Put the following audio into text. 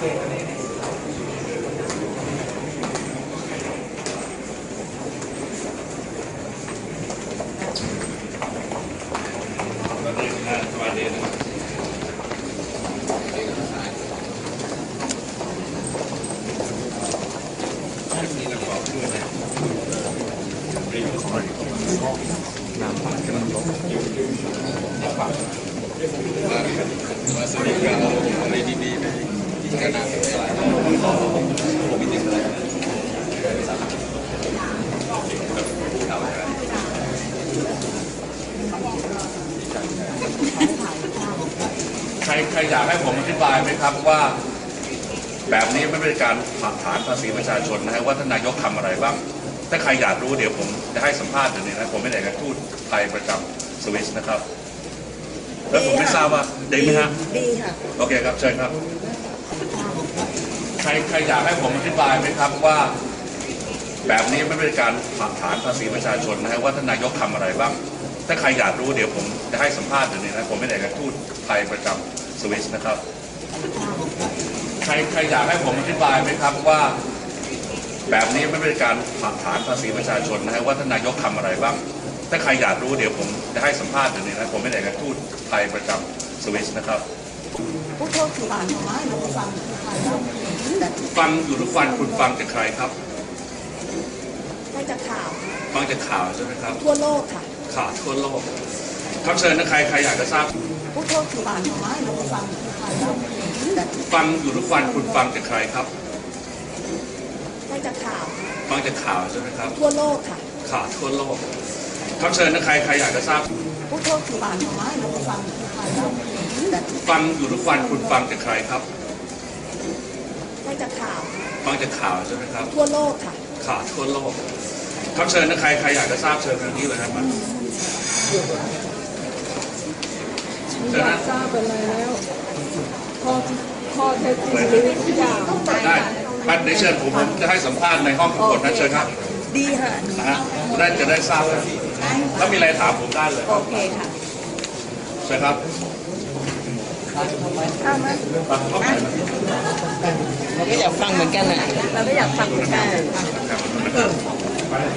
Thank. มาสนิทกันอะไรดีๆไปกินกันนะอะไรผมมีติดอะไรสามข่าวอะไรใครใครอยากให้ผมอธิบายไหมครับว่า แบบนี้ไม่เป็นการผักฐานภาษีประชาชนนะฮะว่าท่านนายกทำอะไรบ้างถ้าใครอยากรู้เดี๋ยวผมจะให้สัมภาษณ์เดี๋ยวนี้นะผมไม่ได้กับทูตไทยประจำสวิสนะครับ แล้วผมไม่ทราบว่าดีไหมฮะดีค่ะโอเคครับเชิญครับ ใครใครอยากให้ผมอธิบายไหมครับว่า แบบนี้ไม่เป็นการผักฐานภาษีประชาชนนะฮะว่าท่านนายกทำอะไรบ้าง ถ้าใครอยากรู้เดี๋ยวผมจะให้สัมภาษณ์เดี๋ยวนี้นะผมไม่ได้กับทูตไทยประจำสวิสนะครับ ใครใครอยากให้ผมอธิบายไหมครับว่า แบบนี้ไม่เป็นการผักฐานภาษีประชาชนนะฮะว่าท่านนายกทำอะไรบ้าง ถ้าใครอยากรู้เดี๋ยวผมจะให้สัมภาษณ์เดี๋ยวนี้นะผมไม่ได้กับทูตไทยประจำสวิสนะครับผู้โทษคือฟังของไม้หนูฟังแต่ฟังอยู่ทุกวันคุณฟังจากใครครับได้จากข่าวฟังจากข่าวใช่ไหมครับ ทั่วโลกค่ะข่าวทั่วโลกครับเชิญนะใครใครอยากจะทราบผู้โทษคือฟังของไม้หนูฟังแต่ฟังอยู่ทุกวันคุณฟังจากใครครับได้จากข่าวฟังจากข่าวใช่ไหมครับ ทั่วโลกค่ะข่าวทั่วโลกค รับเชิญนะใครใครอยากจะทราบผู้โทษคือฟังของไม้หนูฟังแต่ฟังอยู่ทุกวันคุณฟังจากใครครับได้จากข่าวฟังจากข่าวใช่ไหมครับ ทั่วโลกค่ะข่าวทั่วโลกครับเชิญนะใครใครอยากจะทราบเชิญทางนี้เลยครับมาอยากทราบไปแล้วข้อข้อเท็จจริงหรือทุกอย่างได้ครับเดี๋ยวเชิญผมผมจะให้สัมภาษณ์ในห้องทั้งหมดนะเชิญครับ ดีค่ะนะฮะได้จะได้ทราบ นะถ้ามีอะไรถามผมได้เลยคโอรับเคค่ะเชิญครับเอามามาเข้าไปนะเราก็อยากฟังเหมือนกันนะเราก็อยากฟังเหมือนกันครับ